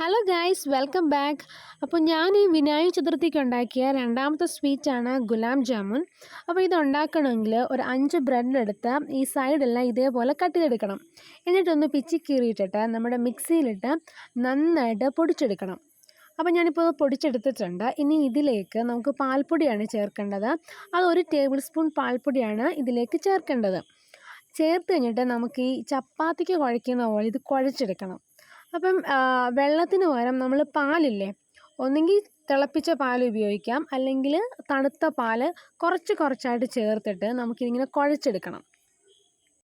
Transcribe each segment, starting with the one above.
Hello guys welcome back അപ്പോൾ ഞാൻ ഈ വിനായക ചതുർത്ഥിക്ക് ഉണ്ടാക്കിയ രണ്ടാമത്തെ സ്വീറ്റാണ് ഗുലാം ജാമുൻ. അപ്പോൾ ഇത് ഉണ്ടാക്കണമെങ്കിൽ ഒരു അഞ്ച് ബ്രെഡ് എടുത്ത് ഈ സൈഡെല്ലാം ഇതേപോലെ കട്ട് ചെയ്തെടുക്കണം. എന്നിട്ടൊന്ന് പിച്ചി കീറിയിട്ടിട്ട് നമ്മുടെ മിക്സിയിലിട്ട് നന്നായിട്ട് പൊടിച്ചെടുക്കണം. അപ്പോൾ ഞാനിപ്പോൾ പൊടിച്ചെടുത്തിട്ടുണ്ട്. ഇനി ഇതിലേക്ക് നമുക്ക് പാൽപ്പൊടിയാണ് ചേർക്കേണ്ടത്. അത് ഒരു ടേബിൾ സ്പൂൺ പാൽപ്പൊടിയാണ് ഇതിലേക്ക് ചേർക്കേണ്ടത്. ചേർത്ത് കഴിഞ്ഞിട്ട് നമുക്ക് ഈ ചപ്പാത്തിക്ക് കുഴയ്ക്കുന്ന പോലെ ഇത് കുഴച്ചെടുക്കണം. അപ്പം വെള്ളത്തിന് പകരം നമ്മൾ പാലില്ലേ? ഒന്നെങ്കിൽ തിളപ്പിച്ച പാൽ ഉപയോഗിക്കാം. അല്ലെങ്കിൽ തണുത്ത പാൽ കുറച്ച് കുറച്ചായിട്ട് ചേർത്തിട്ട് നമുക്കിതിങ്ങനെ കുഴച്ചെടുക്കണം.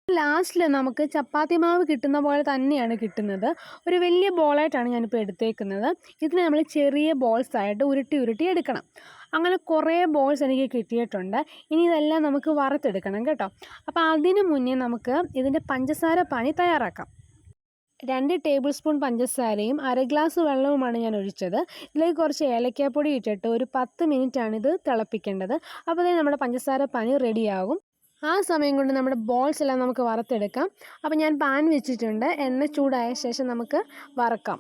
ലാസ്റ്റിൽ നമുക്ക് ചപ്പാത്തി മാവ് കിട്ടുന്ന പോലെ തന്നെയാണ് കിട്ടുന്നത്. ഒരു വലിയ ബോളായിട്ടാണ് ഞാനിപ്പോൾ എടുത്തേക്കുന്നത്. ഇതിനെ നമ്മൾ ചെറിയ ബോൾസ് ആയിട്ട് ഉരുട്ടി ഉരുട്ടി എടുക്കണം. അങ്ങനെ കുറേ ബോൾസ് എനിക്ക് കിട്ടിയിട്ടുണ്ട്. ഇനി ഇതെല്ലാം നമുക്ക് വറുത്തെടുക്കണം കേട്ടോ. അപ്പോൾ അതിന് മുന്നേ നമുക്ക് ഇതിന്റെ പഞ്ചസാര പാനി തയ്യാറാക്കാം. രണ്ട് ടേബിൾ സ്പൂൺ പഞ്ചസാരയും അര ഗ്ലാസ് വെള്ളവുമാണ് ഞാൻ ഒഴിച്ചത്. ഇതിലേക്ക് കുറച്ച് ഏലക്കാപ്പൊടി ഇട്ടിട്ട് ഒരു പത്ത് മിനിറ്റാണ് ഇത് തിളപ്പിക്കേണ്ടത്. അപ്പോൾ തന്നെ നമ്മുടെ പഞ്ചസാര പനി റെഡിയാകും ആ സമയം കൊണ്ട് നമ്മുടെ ബോൾസ് എല്ലാം നമുക്ക് വറുത്തെടുക്കാം. അപ്പോൾ ഞാൻ പാൻ വെച്ചിട്ടുണ്ട്. എണ്ണ ചൂടായ ശേഷം നമുക്ക് വറക്കാം.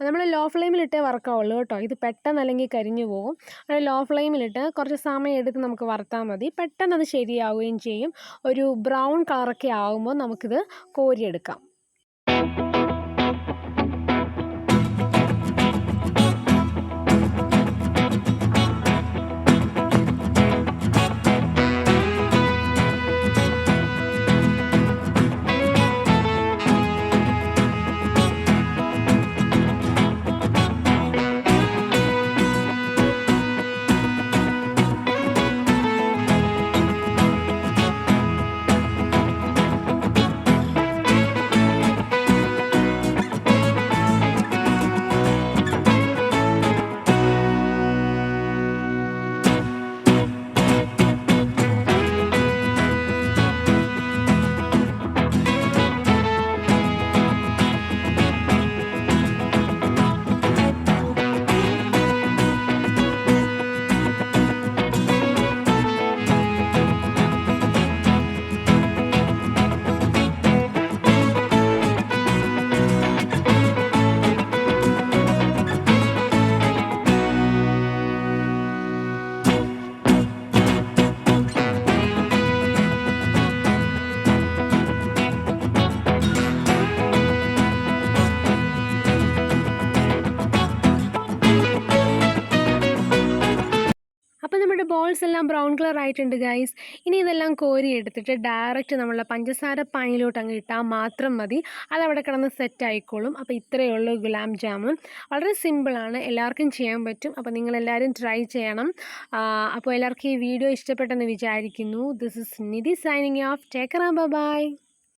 നമ്മൾ ലോ ഫ്ലെയിമിലിട്ടേ വറക്കാവുള്ളൂ കേട്ടോ. ഇത് പെട്ടെന്ന് അല്ലെങ്കിൽ കരിഞ്ഞു പോകും. അങ്ങനെ ലോ ഫ്ലെയിമിലിട്ട് കുറച്ച് സമയം എടുത്ത് നമുക്ക് വറുത്താൽ മതി. പെട്ടെന്ന് അത് ശരിയാവുകയും ചെയ്യും. ഒരു ബ്രൗൺ കളറൊക്കെ ആകുമ്പോൾ നമുക്കിത് കോരിയെടുക്കാം. ബോൾസ് എല്ലാം ബ്രൗൺ കളർ ആയിട്ടുണ്ട് ഗൈസ് ഇനി ഇതെല്ലാം കോരി എടുത്തിട്ട് ഡയറക്റ്റ് നമ്മളെ പഞ്ചസാര പാനിലോട്ട് അങ്ങ് ഇട്ടാൽ മാത്രം മതി. അതവിടെ കിടന്ന് സെറ്റ് ആയിക്കോളും. അപ്പോൾ ഇത്രയേ ഉള്ളൂ ഗുലാം ജാമുൻ വളരെ സിമ്പിളാണ് എല്ലാവർക്കും ചെയ്യാൻ പറ്റും. അപ്പോൾ നിങ്ങളെല്ലാവരും ട്രൈ ചെയ്യണം. അപ്പോൾ എല്ലാവർക്കും ഈ വീഡിയോ ഇഷ്ടപ്പെട്ടെന്ന് വിചാരിക്കുന്നു. This is Nidhi signing off take care bye